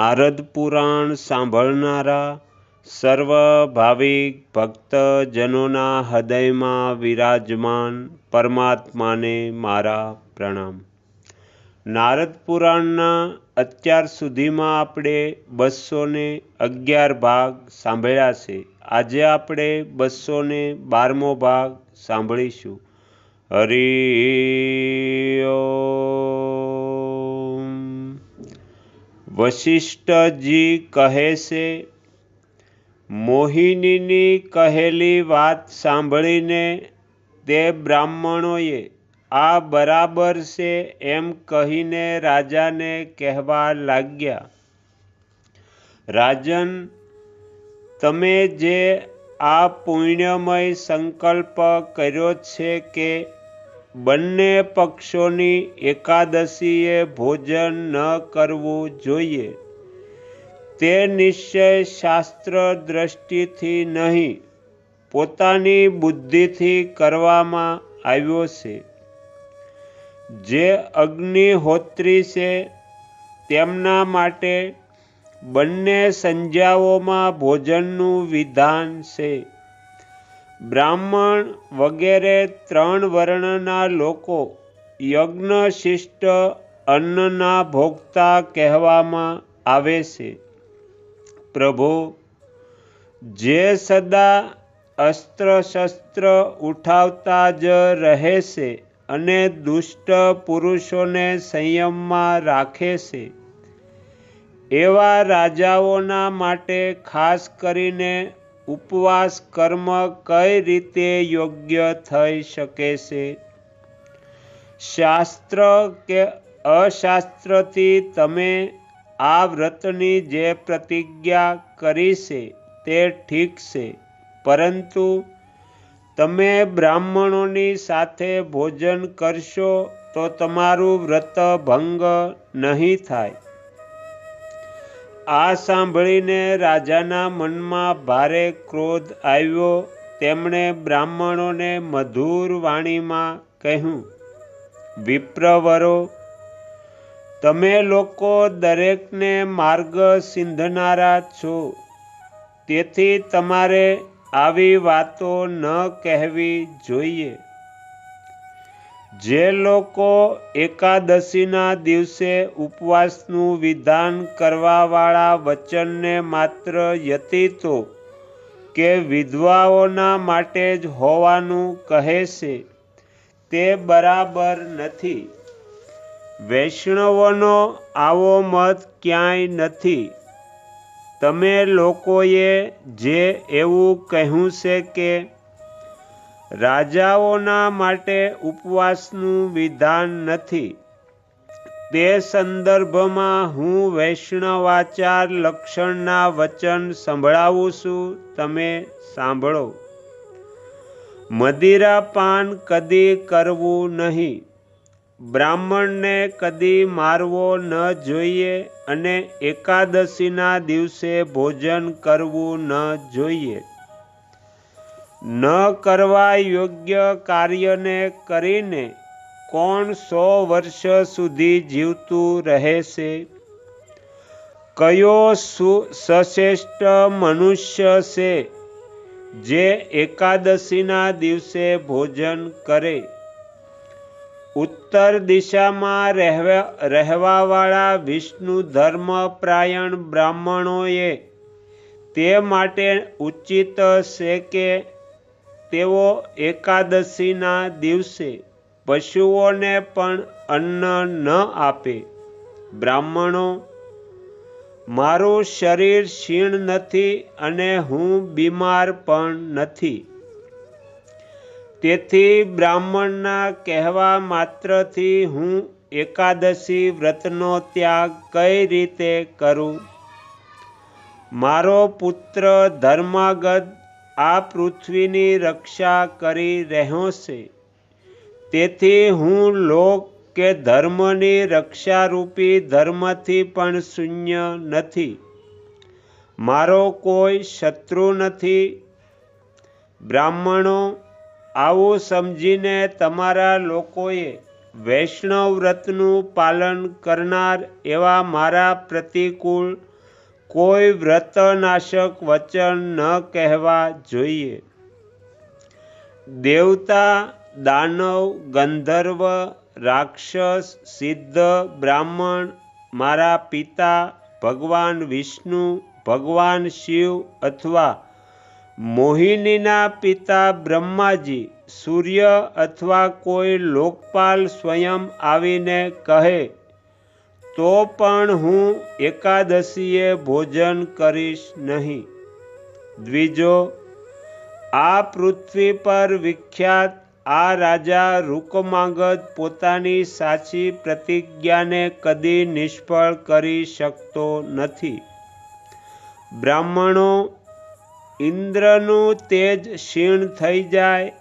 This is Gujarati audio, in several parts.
નારદ પુરાણ સાંભળનારા સર્વ ભાવિક ભક્તજનોના હૃદયમાં વિરાજમાન પરમાત્માને મારા પ્રણામ. નારદ પુરાણના અત્યાર સુધીમાં આપણે બસો ને અગિયાર ભાગ સાંભળ્યા છે. આજે આપણે બસો ને બારમો ભાગ સાંભળીશું. હરિ વશિષ્ઠજી કહે છે, મોહિનીની કહેલી વાત સાંભળીને તે બ્રાહ્મણોએ આ બરાબર છે એમ કહીને રાજાને કહેવા લાગ્યા, રાજન, તમે જે આ પુણ્યમય સંકલ્પ કર્યો છે કે બંને પક્ષોની એકાદશીએ ભોજન ન કરવું જોઈએ. તે નિશ્ચય શાસ્ત્ર દ્રષ્ટિથી નહીં, પોતાની બુદ્ધિથી કરવામાં આવ્યો છે. જે અગ્નિહોત્રી છે, તેમના માટે બંને સંજ્ઞાઓમાં ભોજનનું વિધાન છે. બ્રાહ્મણ વગેરે ત્રણ વર્ણના લોકો યજ્ઞશિષ્ટ અન્નના ભોગતા કહેવામાં આવે છે. પ્રભો, જે સદા અસ્ત્ર શસ્ત્ર ઉઠાવતા જ રહે છે અને દુષ્ટ પુરુષોને સંયમમાં રાખે છે. એવા રાજાઓના માટે ખાસ કરીને ઉપવાસ કર્મ કઈ રીતે યોગ્ય થઈ શકે છે? શાસ્ત્ર કે અશાસ્ત્રથી તમે આ વ્રતની જે પ્રતિજ્ઞા કરી છે તે ઠીક છે, પરંતુ તમે બ્રાહ્મણોની સાથે ભોજન કરશો તો તમારું વ્રત ભંગ નહીં થાય. આ સાંભળીને રાજાના મનમાં ભારે ક્રોધ આવ્યો. તેમણે બ્રાહ્મણોને મધુર વાણીમાં કહ્યું વિપ્રવરો તમે લોકો દરેકને માર્ગ સિંધનારા છો. તેથી તમારે આવી વાતો ન કહેવી જોઈએ. જે લોકો એકાદશીના દિવસે ઉપવાસનું વિધાન કરવાવાળા વચનને માત્ર યતીતો કે વિધવાઓના માટે જ હોવાનું કહે છે, તે બરાબર નથી. વૈષ્ણવોનો આવો મત ક્યાંય નથી. તમે લોકોએ જે એવું કહ્યું છે કે રાજાઓના માટે ઉપવાસનું વિધાન નથી. તે સંદર્ભમાં હું વૈષ્ણવાચાર લક્ષણના વચન સંભળાવું છું, તમે સાંભળો. મદિરાપાન કદી કરવું નહીં. બ્રાહ્મણને કદી મારવો ન જોઈએ અને એકાદશીના દિવસે ભોજન કરવું ન જોઈએ. ન કરવા યોગ્ય કાર્યને કરીને કોણ સો વર્ષ સુધી જીવતું રહેશે? કયો સશ્રેષ્ઠ મનુષ્ય છે જે એકાદશીના દિવસે ભોજન કરે? ઉત્તર દિશામાં રહેવા રહેવાવાળા વિષ્ણુ ધર્મપ્રાયણ બ્રાહ્મણોએ તે માટે ઉચિત છે કે તેઓ એકાદશીના દિવસે પશુઓને પણ અન્ન ન આપે. બ્રાહ્મણો, મારું શરીર ક્ષીણ નથી અને હું બીમાર પણ નથી. તેથી બ્રાહ્મણના કહેવા માત્રથી હું એકાદશી વ્રતનો ત્યાગ કઈ રીતે કરું? મારો પુત્ર ધર્માગત આ પૃથ્વીની રક્ષા કરી રહ્યો છે. તેથી હું લોક કે ધર્મની રક્ષારૂપી ધર્મથી પણ શૂન્ય નથી. મારો કોઈ શત્રુ નથી. બ્રાહ્મણો, આવું સમજીને તમારા લોકોએ વૈષ્ણવ વ્રતનું પાલન કરનાર એવા મારા પ્રતિકૂળ કોઈ વ્રતનાશક વચન ન કહેવા જોઈએ. દેવતા, દાનવ, ગંધર્વ, રાક્ષસ, સિદ્ધ, બ્રાહ્મણ, મારા પિતા, ભગવાન વિષ્ણુ, ભગવાન શિવ અથવા મોહિનીના પિતા બ્રહ્માજી, સૂર્ય અથવા કોઈ લોકપાલ સ્વયં આવીને કહે તો પણ હું એકાદશીએ ભોજન કરીશ નહીં. દ્વિજો, આ પૃથ્વી પર વિખ્યાત આ રાજા રૂકમાગત પોતાની સાચી પ્રતિજ્ઞાને કદી નિષ્ફળ કરી શકતો નથી. બ્રાહ્મણો ઇન્દ્રનું તેજ ક્ષીણ થઈ જાય,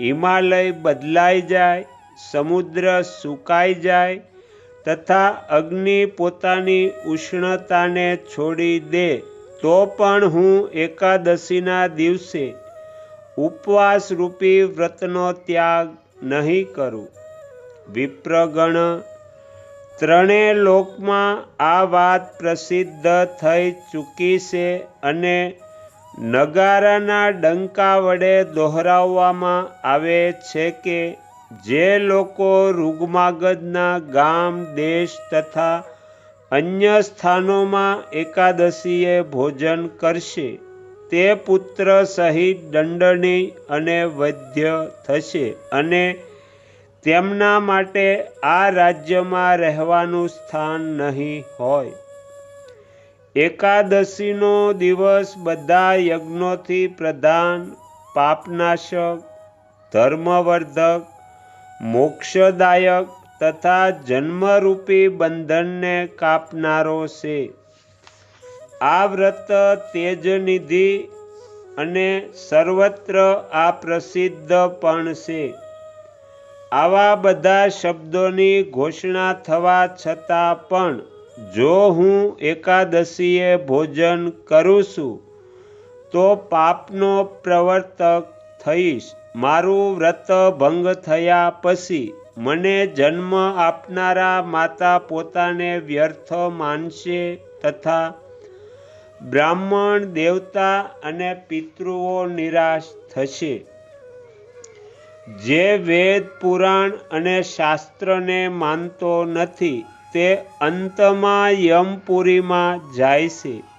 હિમાલય બદલાઈ જાય, સમુદ્ર સુકાઈ જાય તથા અગ્નિ પોતાની ઉષ્ણતાને છોડી દે, તો પણ હું એકાદશીના દિવસે ઉપવાસ રૂપી વ્રતનો ત્યાગ નહીં કરું. વિપ્રગણ ત્રણેય લોકમાં આ વાત પ્રસિદ્ધ થઈ ચૂકી છે અને નગારાના ડંકા વડે દોહરાવવામાં આવે છે કે જે લોકો રૂગમાગદના ગામ, દેશ તથા અન્ય સ્થાનોમાં એકાદશીએ ભોજન કરશે, તે પુત્ર સહિત દંડની અને વૈદ્ય થશે અને તેમના માટે આ રાજ્યમાં રહેવાનું સ્થાન નહીં હોય. એકાદશીનો દિવસ બધા યજ્ઞોથી પ્રધાન, પાપનાશક, ધર્મવર્ધક મોક્ષદાયક તથા જન્મરૂપી બંધનને કાપનારો છે. આ વ્રત તેજનિધિ અને સર્વત્ર આ પ્રસિદ્ધ પણ છે. આવા બધા શબ્દોની ઘોષણા થવા છતાં પણ જો હું એકાદશીએ ભોજન કરું છું, તો પાપનો પ્રવર્તક થઈશ. મારું વ્રત ભંગ થયા પછી મને જન્મ આપનારા માતા પોતાને વ્યર્થ માનશે તથા બ્રાહ્મણ દેવતા અને પિતૃઓ નિરાશ થશે. જે વેદ, પુરાણ અને શાસ્ત્રને માનતો નથી તે અંતમાં યમપુરીમાં જાય છે.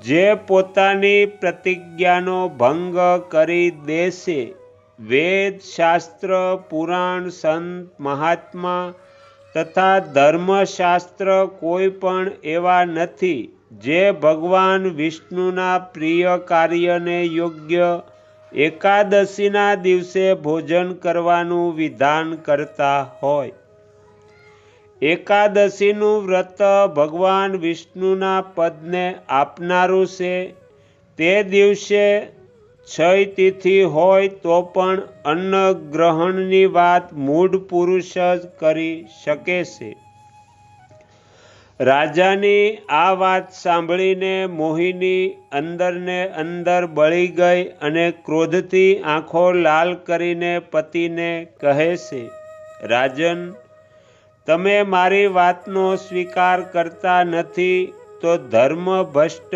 જે પોતાની પ્રતિજ્ઞાનો ભંગ કરી દેશે. વેદ, શાસ્ત્ર, પુરાણ, સંત, મહાત્મા તથા ધર્મશાસ્ત્ર કોઈ પણ એવા નથી જે ભગવાન વિષ્ણુના પ્રિય કાર્યને યોગ્ય એકાદશીના દિવસે ભોજન કરવાનું વિધાન કરતા હોય. એકાદશીનું વ્રત ભગવાન વિષ્ણુના પદને આપનારું છે. તે દિવસે છય તિથિ હોય તો પણ અન્ન ગ્રહણની વાત મૂળ પુરુષ જ કરી શકે છે. રાજાની આ વાત સાંભળીને મોહિની અંદરને અંદર બળી ગઈ અને ક્રોધથી આંખો લાલ કરીને પતિને કહે છે, રાજન તમે મારી વાતનો સ્વીકાર કરતા નથી તો ધર્મ ભ્રષ્ટ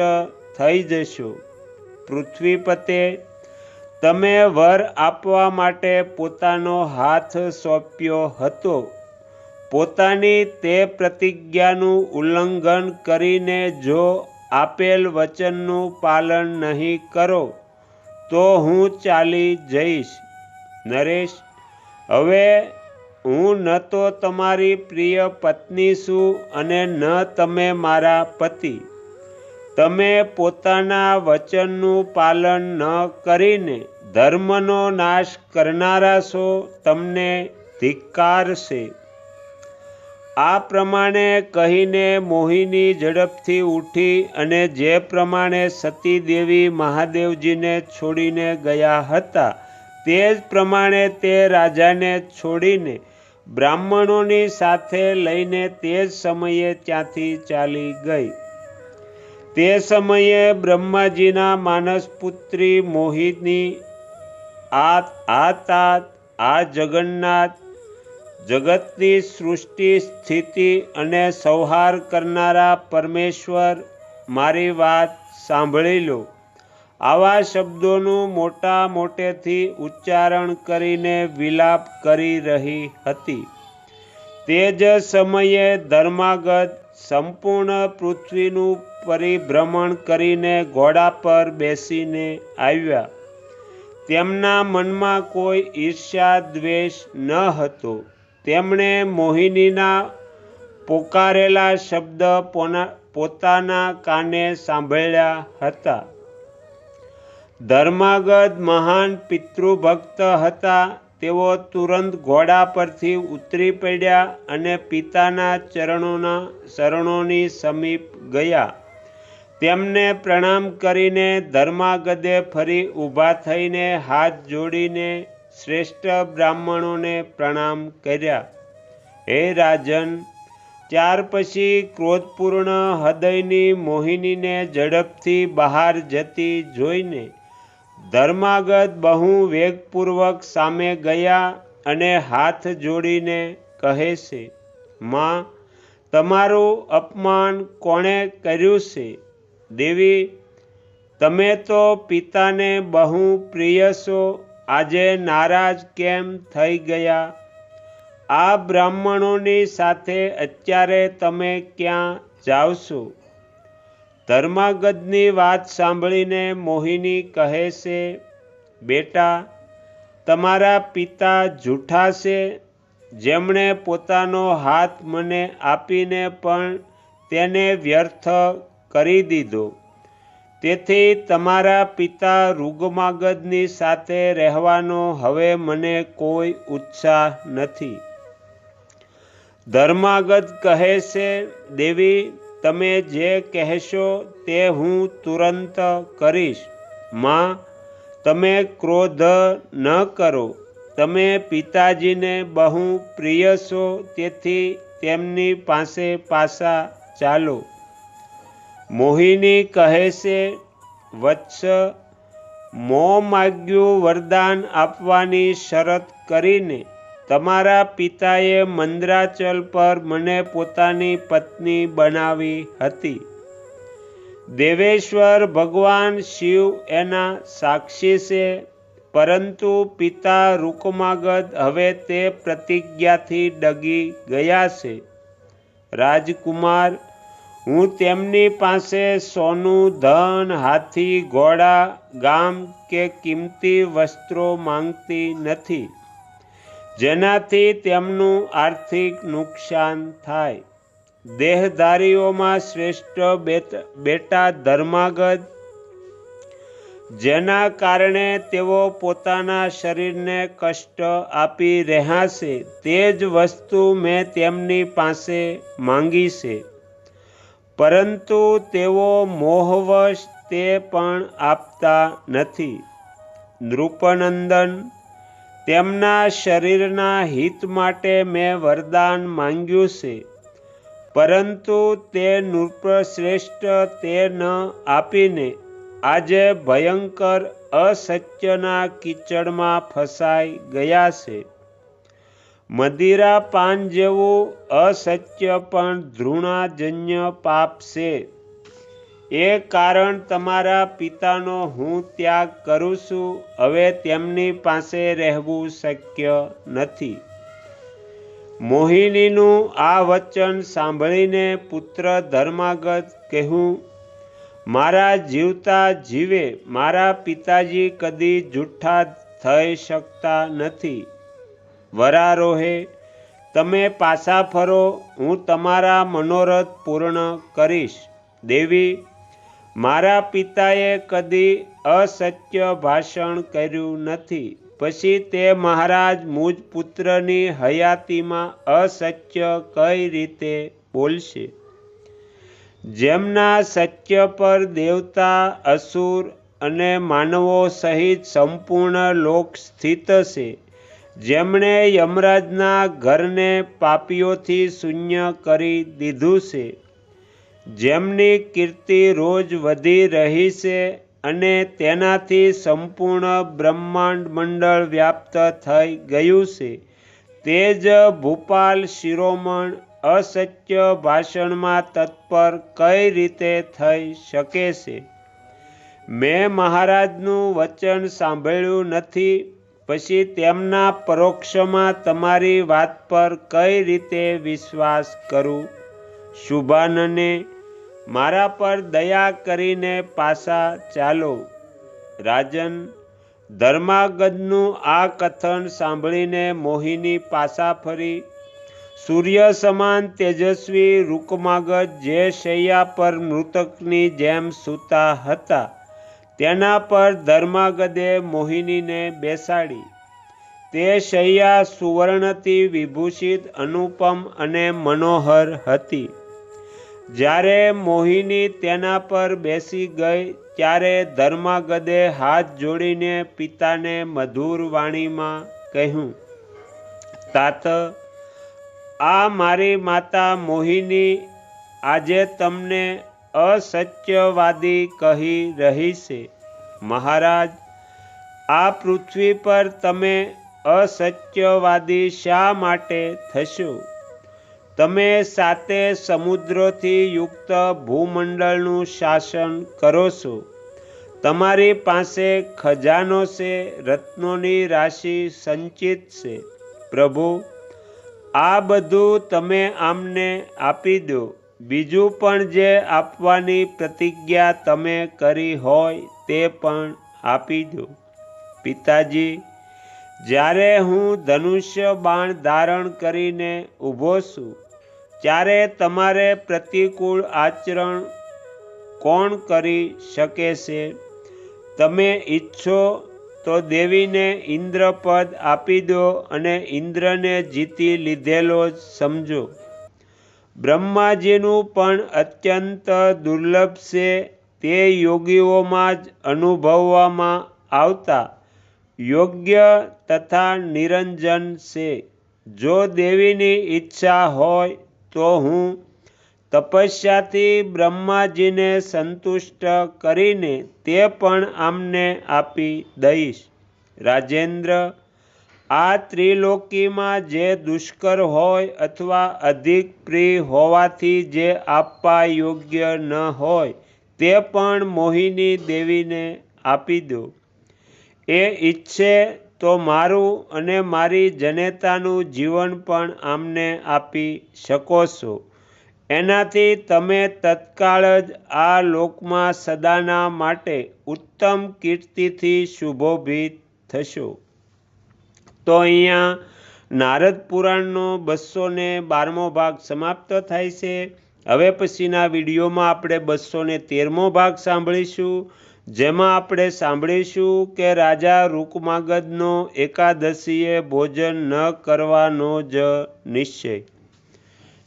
થઈ જશો. પૃથ્વીપતે તમે વર આપવા માટે પોતાનો હાથ સોંપ્યો હતો. પોતાની તે પ્રતિજ્ઞાનું ઉલ્લંઘન કરીને જો આપેલ વચનનું પાલન નહીં કરો, તો હું ચાલી જઈશ. નરેશ, હવે હું ન તો તમારી પ્રિય પત્ની છું અને ન તમે મારા પતિ. તમે પોતાના વચનનું પાલન ન કરીને ધર્મનો નાશ કરનારા છો, તમને ધિક્કાર છે. આ પ્રમાણે કહીને મોહિની ઝડપથી ઉઠી અને જે પ્રમાણે સતી દેવી મહાદેવજીને છોડીને ગયા હતા, તે જ પ્રમાણે તે રાજાને છોડીને બ્રાહ્મણોની સાથે લઈને તે સમયે ત્યાંથી ચાલી ગઈ. તે સમયે બ્રહ્માજીના માનસપુત્રી મોહિની, આ આ તાત, આ જગન્નાથ, જગતની સૃષ્ટિ, સ્થિતિ અને સંહાર કરનારા પરમેશ્વર મારી વાત સાંભળી લો. આવા શબ્દોનું મોટા મોટેથી ઉચ્ચારણ કરીને વિલાપ કરી રહી હતી. તે જ સમયે ધર્માગત સંપૂર્ણ પૃથ્વીનું પરિભ્રમણ કરીને ઘોડા પર બેસીને આવ્યા. તેમના મનમાં કોઈ ઈર્ષ્યા દ્વેષ ન હતો. તેમણે મોહિનીના પોકારેલા શબ્દ પોતાના કાને સાંભળ્યા હતા. ધર્માગત મહાન પિતૃભક્ત હતા. તેઓ તુરંત ઘોડા પરથી ઉતરી પડ્યા અને પિતાના ચરણોના શરણોની સમીપ ગયા. તેમને પ્રણામ કરીને ધર્માગદે ફરી ઊભા થઈને હાથ જોડીને શ્રેષ્ઠ બ્રાહ્મણોને પ્રણામ કર્યા. હે રાજન, ત્યાર પછી ક્રોધપૂર્ણ હૃદયની મોહિનીને ઝડપથી બહાર જતી જોઈને ધર્માગત બહુ વેગપૂર્વક સામે ગયા અને હાથ જોડીને કહે છે, માં, તમારું અપમાન કોણે કર્યું છે? દેવી, તમે તો પિતાને બહુ પ્રિય છો, આજે નારાજ કેમ થઈ ગયા? આ બ્રાહ્મણોની સાથે અત્યારે તમે ક્યાં છો? ધર્માગદની વાત સાંભળીને મોહિની કહે છે, બેટા, તમારા પિતા જૂઠા છે. જેમણે પોતાનો હાથ મને આપીને પણ તેને વ્યર્થ કરી દીધો. તેથી તમારા પિતા રૂગમાગદની સાથે રહેવાનો હવે મને કોઈ ઉત્સાહ નથી. ધર્માગત કહે છે, દેવી તમે જે કહેશો તે હું તુરંત કરીશ. માં, તમે ક્રોધ ન કરો. તમે પિતાજીને બહુ પ્રિય છો, તેથી તેમની પાસે પાછા ચાલો. મોહિની કહે છે, વત્સ, મો માગ્યું વરદાન આપવાની શરત કરીને તમારા પિતાએ મંદ્રાચલ પર મને પોતાની પત્ની બનાવી હતી. દેવેશ્વર ભગવાન શિવ એના સાક્ષી છે, પરંતુ પિતા રૂકમાગત હવે તે પ્રતિજ્ઞાથી ડગી ગયા છે. રાજકુમાર, હું તેમની પાસે સોનું, ધન, હાથી, ઘોડા, ગામ કે કિંમતી વસ્ત્રો માંગતી નથી. જેનાથી તેમનું આર્થિક નુકસાન થાય. દેહધારીઓમાં શ્રેષ્ઠ બેટા ધર્માગત જેના કારણે તેઓ પોતાના શરીરને કષ્ટ આપી રહ્યા છે, તે જ વસ્તુ મેં તેમની પાસે માંગી છે. પરંતુ તેઓ મોહવશ તે પણ આપતા નથી. નૃપનંદન તેમના શરીરના હિત માટે મેં વરદાન માંગ્યું છે, પરંતુ તે નૃપશ્રેષ્ઠ તે ન આપીને આજે ભયંકર અસત્યના કીચડમાં ફસાઈ ગયા છે. મદિરા પાન જેવું અસત્ય પણ ધૃણાજન્ય પાપ છે. એ કારણ તમારા પિતાનો હું ત્યાગ કરું છું, હવે તેમની પાસે રહેવું શક્ય નથી. મોહિનીનું આ વચન સાંભળીને પુત્ર ધર્માગત કહેવું મારા જીવતા જીવે, મારા પિતાજી કદી જૂઠા થઈ શકતા નથી. વરારોહે, તમે પાછા ફરો, હું તમારા મનોરથ પૂર્ણ કરીશ. દેવી મારા પિતાએ કદી અસત્ય ભાષણ કર્યું નથી. પછી તે મહારાજ મુજ પુત્રની હયાતીમાં અસત્ય કઈ રીતે બોલશે? જેમના સત્ય પર દેવતા, અસુર અને માનવો સહિત સંપૂર્ણ લોક સ્થિત છે, જેમણે યમરાજના ઘરને પાપીઓથી શૂન્ય કરી દીધું છે. જેમની કીર્તિ રોજ વધી રહી છે અને તેનાથી સંપૂર્ણ બ્રહ્માંડ મંડળ વ્યાપ્ત થઈ ગયું છે. તે જ ભૂપાલ શિરોમણ અસત્ય ભાષણમાં તત્પર કઈ રીતે થઈ શકે છે? મેં મહારાજનું વચન સાંભળ્યું નથી. પછી તેમના પરોક્ષમાં તમારી વાત પર કઈ રીતે વિશ્વાસ કરું? શુભાનને મારા પર દયા કરીને પાછા ચાલો. રાજન, ધર્માગદનું આ કથન સાંભળીને મોહિની પાછા ફરી. સૂર્ય સમાન તેજસ્વી રૂકમાગજ જે શૈયા પર મૃતકની જેમ સૂતા હતા, તેના પર ધર્માગદે મોહિનીને બેસાડી. તે શૈયા સુવર્ણથી વિભૂષિત, અનુપમ અને મનોહર હતી. જ્યારે મોહિની તેના પર બેસી ગઈ, ત્યારે ધર્માગદે હાથ જોડીને પિતાને મધુર વાણીમાં કહ્યું, તાત, આ મારી માતા મોહિની આજે તમને અસત્યવાદી કહી રહી છે. મહારાજ, આ પૃથ્વી પર તમે અસત્યવાદી શા માટે થશો? તમે સાતે સમુદ્રોથી યુક્ત ભૂમંડળનું શાસન કરો છો. તમારી પાસે ખજાનો છે, રત્નોની રાશિ સંચિત છે. પ્રભુ, આ બધું તમે આમને આપી દો. બીજું પણ જે આપવાની પ્રતિજ્ઞા તમે કરી હોય તે પણ આપી દો. પિતાજી, જ્યારે હું ધનુષ્ય બાણ ધારણ કરીને ઊભો છું ત્યારે તમારે પ્રતિકૂળ આચરણ કોણ કરી શકે છે? તમે ઈચ્છો તો દેવીને ઇન્દ્રપદ આપી દો અને ઇન્દ્રને જીતી લીધેલો જ સમજો. બ્રહ્માજીનું પણ અત્યંત દુર્લભ છે, તે યોગીઓમાં જ અનુભવવામાં આવતા. યોગ્ય તથા નિરંજન છે. જો દેવીની ઈચ્છા હોય તો હું તપસ્યાથી બ્રહ્માજીને સંતુષ્ટ કરીને તે પણ આમને આપી દઈશ. રાજેન્દ્ર, આ ત્રિલોકીમાં જે દુષ્કર હોય અથવા અધિક પ્રિય હોવાથી જે આપવા યોગ્ય ન હોય, તે પણ મોહિની દેવીને આપી દો. એ ઈચ્છે તો મારું અને મારી જનેતાનું જીવન પણ આમને આપી શકો છો. એનાથી તમે તત્કાળ જ આ લોકમાં સદાના માટે ઉત્તમ કીર્તિથી શુભોભિત થશો. તો અહીંયા નારદ પુરાણનો બસો ને બારમો ભાગ સમાપ્ત થાય છે. હવે પછીના વિડીયોમાં આપણે બસો ને તેરમો ભાગ સાંભળીશું. જેમાં આપણે સાંભળીશું કે રાજા રૂકમાગદનો એકાદશીએ ભોજન ન કરવાનો જ નિશ્ચય.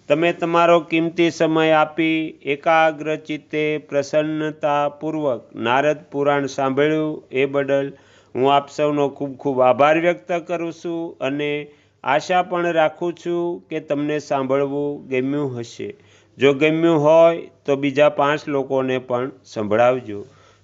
તમે તમારો કિંમતી સમય આપી એકાગ્ર ચિત્તે પ્રસન્નતાપૂર્વક નારદ પુરાણ સાંભળ્યું એ બદલ હું આપ સૌનો ખૂબ ખૂબ આભાર વ્યક્ત કરું છું અને આશા પણ રાખું છું કે તમને સાંભળવું ગમ્યું હશે. જો ગમ્યું હોય તો બીજા પાંચ લોકોને પણ સંભળાવજો.